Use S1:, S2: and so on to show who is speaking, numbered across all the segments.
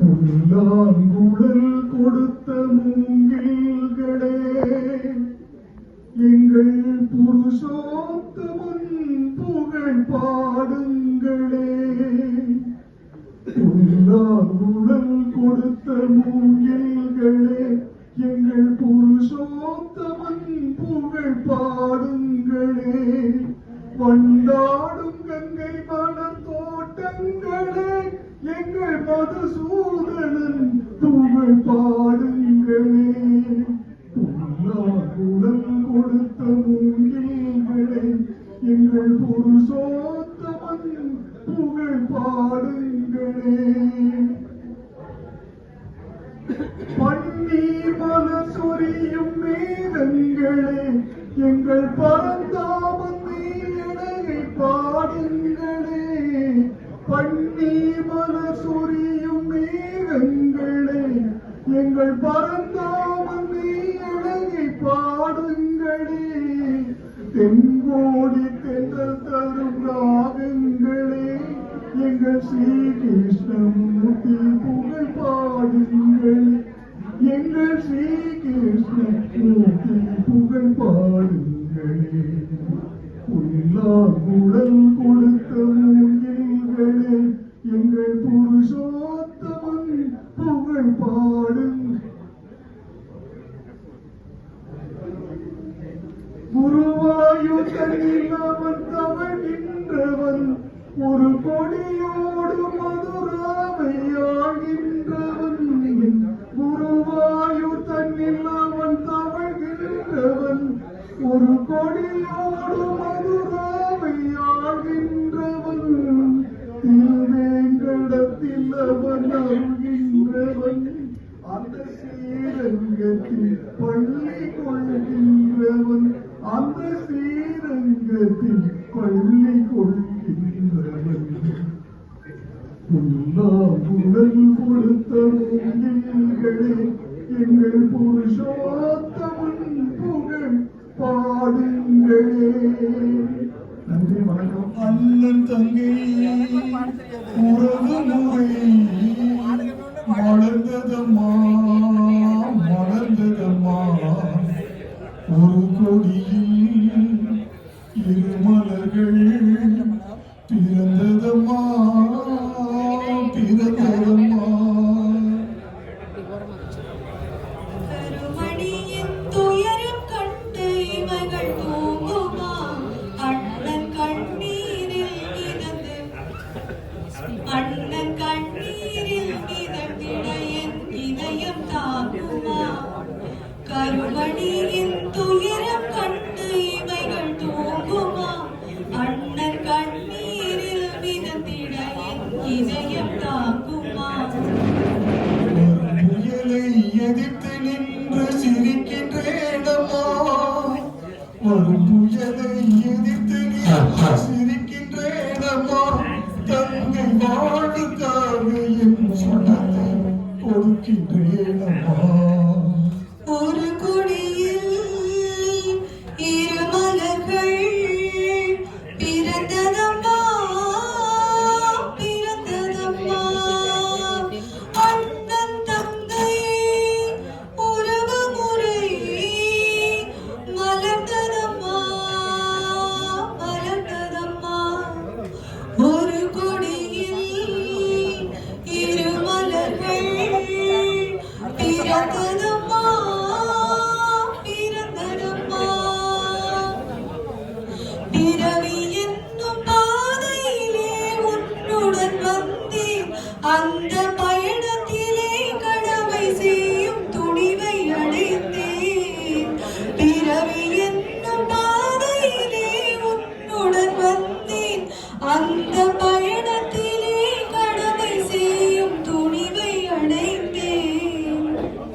S1: புல்லாங்குழல் கொடுத்த மூங்கில்களே எங்கள் புருஷோத்தமன் புகழ் பாடுங்களே. புல்லாங்குழல் கொடுத்த மூங்கில்களே எங்கள் புருஷோத்தமன் புகழ் பாடுங்களே. வண்டாடும் மதுசூதனன் புகழ் பாடுங்களே. புல்லாங்குழல் கொடுத்த மூங்கில்களே எங்கள் புருஷோத்தமன் புகழ் பாடுங்களே. நீங்கள் பரந்தாமன் நீடகை பாடுங்களே. தென்கோடி தென்றல் தரும் ராகங்களே எங்கள் சீ கிருஷ்ணமூர்த்தி புகழ் பாடுங்கள் எங்கள் ஸ்ரீ கிருஷ்ணமூர்த்தி புகழ் பாடுங்களே உல்லாங்குழல் கொடுத்த மூங்கில்களே எங்கள் புருஷோத்தமன் புகழ் பாடுங்கள் குருவாயூர் தன்னில் அவன் தவழ்கின்றவன் ஒரு கொடியோடு மதுராமையாகின்றவன். குருவாயூர் தன்னில் அவன் தவழ்கின்றவன். ஒரு கொடியோடு மதுராமையாகின்றவன். திருவேங்கடத்தில் அவன் அழுகின்றவன் அந்த ஸ்ரீரங்கத்தில் பள்ளி கொள்கின்றவன். அந்த ஸ்ரீரங்கத்தில் பள்ளி கொள்கின்றவன் உல்லாங்குழல் கொடுத்த மூங்கில்களே எங்கள் புருஷோத்தமன் புகழ் பாடுங்களே. நன்றி வணக்கம். அண்ணன் தங்கை உறவு முறை மலர்ந்ததம்மா மலர்ந்ததம்மா. ஒரு கொடியில் இரு மலர்கள் பிறந்ததம்மா. பிறந்ததம்மா
S2: துயரம் கண்டு இவைகள் தூங்குமா அண்ணன் கண்ணீரில் மிதந்திட என் இதயம்
S1: எதிர்த்து நின்று சிரிக்கின்றேனம்மா மறுபுயலை எதிர்த்து நின்று சிரிக்கின்றேனம்மா தங்கை வாழுக்காக என் சொன்னதை கொடுக்கின்றேனம்மா
S2: அந்த பயணத்திலே கடமை செய்யும் துணிவை அடைந்தேன் பிறவி என்னும் பாதையிலே உன்னுடன் வந்தேன். அந்த பயணத்திலே கடமை செய்யும் துணிவை அடைந்தேன்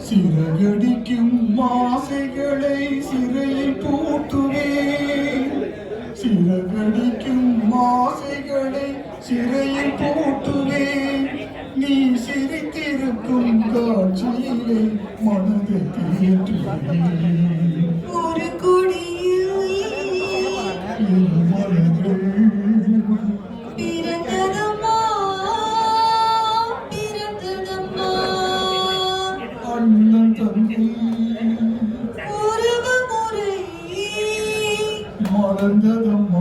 S1: சிறகடிக்கும் மாசைகளை சிறையில் பூட்டுவேன் சிறகடிக்கும் மாசைகளை சிறையில் பூட்டுவேன்
S2: ചിരിക്കിരുത്തും
S1: കാഴ്ചയിലെ മണതെത്തിയിട്ടു
S2: ഒരു കൊടിയിൽ
S1: മണന്തതമ്മ